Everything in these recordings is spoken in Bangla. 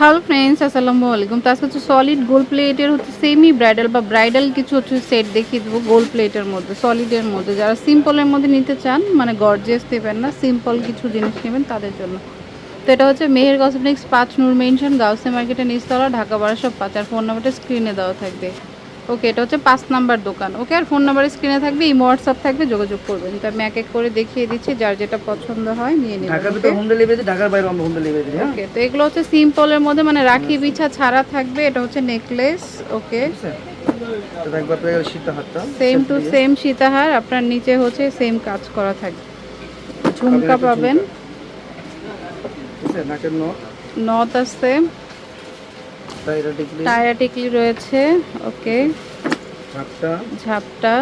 হ্যালো ফ্রেন্ডস, আসসালামু আলাইকুম। তো আজকে হচ্ছে সলিড গোল প্লেটের হচ্ছে সেমি ব্রাইডাল বা ব্রাইডাল কিছু হচ্ছে সেট দেখিয়ে দেবো গোল প্লেটের মধ্যে সলিডের মধ্যে। যারা সিম্পলের মধ্যে নিতে চান মানে গর্জেস নেবেন না সিম্পল কিছু জিনিস নেবেন তাদের জন্য। তো এটা হচ্ছে মেহের কসমেটিক্স পাঁচ নূর মেনশন গাউসে মার্কেটের নিচতলা, ঢাকা বারাসব পাঁচ। আর ফোন নাম্বারটা স্ক্রিনে দেওয়া থাকবে। ওকে এটা হচ্ছে পাঁচ নাম্বার দোকান। ওকে আর ফোন নাম্বার স্ক্রিনে থাকবে ইমো হোয়াটসঅ্যাপ থাকবে যোগাযোগ করবেন। তো আমি এক এক করে দেখিয়ে দিচ্ছি যার যেটা পছন্দ হয় নিয়ে ঢাকার নেবেন ভিতরে হোম ডেলিভারি ঢাকার বাইরে আমরা হোম ডেলিভারি হ্যাঁ? ওকে তো এগুলো হচ্ছে সিম্পলের মধ্যে মানে রাখি বিছা ছাড়া থাকবে এটা হচ্ছে necklace okay? Same to same সীতাহার আপনার নিচে হচ্ছে সেম কাজ করা থাকবে। ঝুমকা পাবেন। নথ আছে। টায়ার টিকলি রয়েছে ওকে। ঝাপটা? ঝাপটা।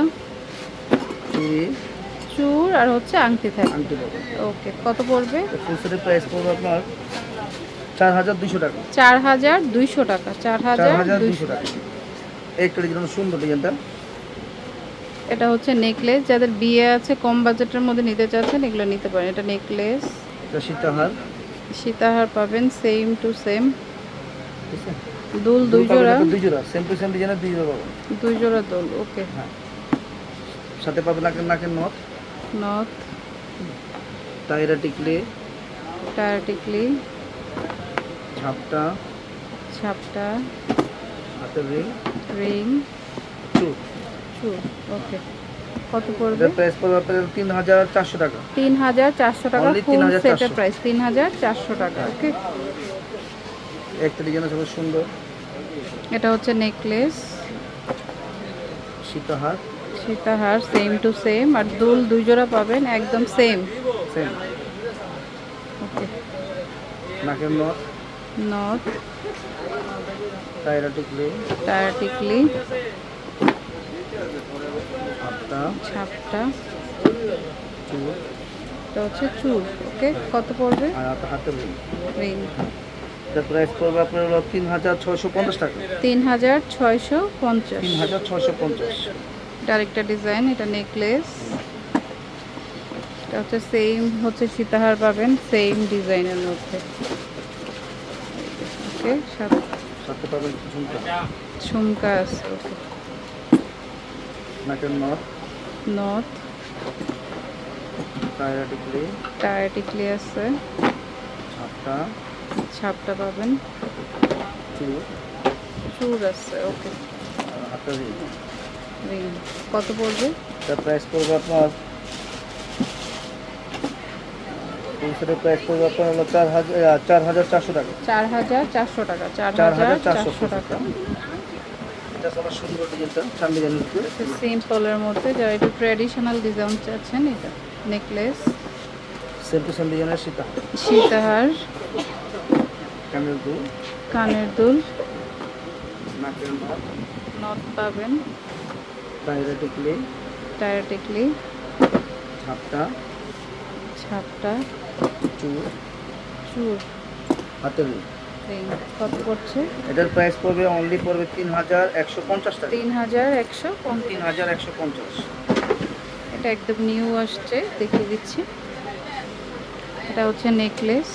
চুর আর হচ্ছে আংটি থাকবে। ওকে কত পড়বে? প্রাইস পড়বে আপনার চার হাজার দুশো টাকা। চার হাজার দুইশো টাকা চার হাজার দুইশো টাকা। একটা ডিজাইন সুন্দর ডিজাইনটা। এটা হচ্ছে নেকলেস যাদের বিয়ে আছে কম বাজেটের মধ্যে নিতে চাচ্ছেন এগুলো নিতে পারেন। এটা নেকলেস এটা সীতাহার। সীতাহার পাবেন সেম টু সেম দুল দুই জোড়া? দুই জোড়া। সেম টু সেম ডিজাইনের দুই জোড়া পাবেন দুই জোড়া দোল ওকে। হ্যাঁ। সাথে পাবেন নাকের নাকের নথ। নথ। টাইরা টিকলি। টায়ার টিকলি। ঝাপটা। ছাপটা হাতের রিং। রিং। চুর। চুর ওকে। কত পড়বে? প্রাইস পড়বে হাজার চারশো টাকা। তিন হাজার চারশো টাকা Only ফুল সেটের প্রাইস তিন হাজার চারশো টাকা ওকে। একটা ডিজাইন আছে খুব সুন্দর। এটা হচ্ছে নেকলেস সীতাহার। সীতাহার সেম টু সেম আর দুল দুই জোড়া পাবেন একদম সেম সেম ওকে নাকের নথ নথ টাইরা টিকলি। টায়ার টিকলি। হাতটা ছাপটা। চুর এটা হচ্ছে চুর ওকে কত পড়বে? আর হাতে- রিং রিং এটার প্রাইস পড়বে আপনার হলো তিন হাজার ছয়শো পঞ্চাশ টাকা। তিন হাজার ছয়শো পঞ্চাশ। তিন হাজার ছয়শো পঞ্চাশ। আরেকটা ডিজাইন এটা নেকলেস এটা হচ্ছে সেম হচ্ছে সীতাহার পাবেন সেম ডিজাইনের মধ্যে। ওকে সাথে পাবেন ঝুমকা। ঝুমকা আছে ওকে নাকের নথ নথ টাইরা টিকলি। টায়ার টিকলি আছে। ঝাপটা। ছাপটা পাবেন। চুর। আছে ওকে। কত পড়বে? এটার প্রাইস পড়বে আপনার প্রাইস পড়বে আপনার হলো চার হাজার চার হাজার চারশো টাকা। চার হাজার চারশো টাকা চার হাজার চারশো টাকা। সিম্পলের মধ্যে যারা একটু ট্র্যাডিশনাল ডিজাইন চাচ্ছেন এটা নেকলেস সেম টু সেম ডিজাইনের সীতা সীতাহার ক্যামেল দু কানের দুল। নাকের নথ নথ পাবেন। টাইরা টিকলি টায়ার টিকলি ঝাপটা ছাপটা চুর চুর হাতের কত পড়ছে? এটার প্রাইস পড়বে অনলি পড়বে তিন হাজার একশো পঞ্চাশ টাকা। তিন হাজার একশো তিন হাজার একশো পঞ্চাশ। এটা একদম নিউ আসছে দেখিয়ে দিচ্ছি। এটা হচ্ছে নেকলেস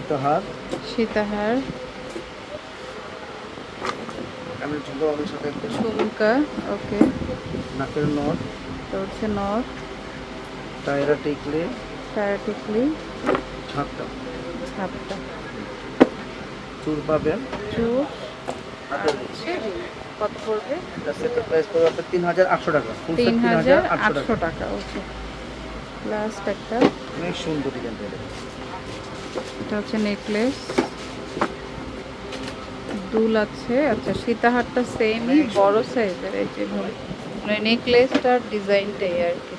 সীতাহার। সীতাহার। সাথে ঝুমকা ওকে। নাকের নথ এটা হচ্ছে টিকলি। টায়ার টিকলি। ছাপটা চুর পাবেন। চুর হাতের হচ্ছে ring। কত পড়বে? সেটের প্রাইস পড়বে আপনার তিন হাজার আটশো টাকা। তিন হাজার আটশো টাকা। ওকে। লাস্ট একটা। অনেক সুন্দর ডিজাইন এটা হচ্ছে নেকলেস দুল আছে। আচ্ছা সীতাহারটা সেমই বড় সাইজের এই যে মানে নেকলেসটার ডিজাইনটাই আর কি।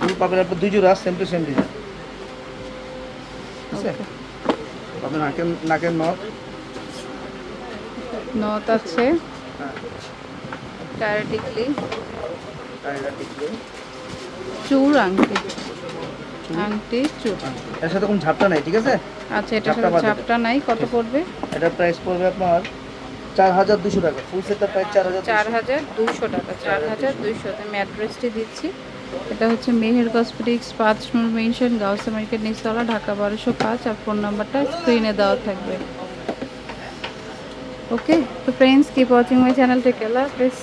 দুল পাবেন আপনার দুই জোড়া সেম টু সেম ডিজাইন ঠিক আছে. পাবেন নাকের নাকের নথ। নথ আছে। হ্যাঁ। টায়ার টিকলি টাইরা টিকলি চুর আংটি আংটি চুর এর সাথে কোনো ঝাপটা নাই ঠিক আছে? আচ্ছা এটার সাথে। চাপটা নাই কত পড়বে? এটার প্রাইস পড়বে আপনার চার হাজার দুশো টাকা। ফুল সেটটার প্রাইস চার হাজার চার হাজার দুইশো টাকা চার হাজার দুইশো। আমি অ্যাড্রেসটি দিচ্ছি। এটা হচ্ছে মেহের কসমেটিক্স পাঁচ নূর মেনশন গাউসা মার্কেট নিচতলা ঢাকা বারোশো পাঁচ। আর ফোন নাম্বারটা স্ক্রিনে দেওয়া থাকবে। ওকে তো friends keep watching my channel take care please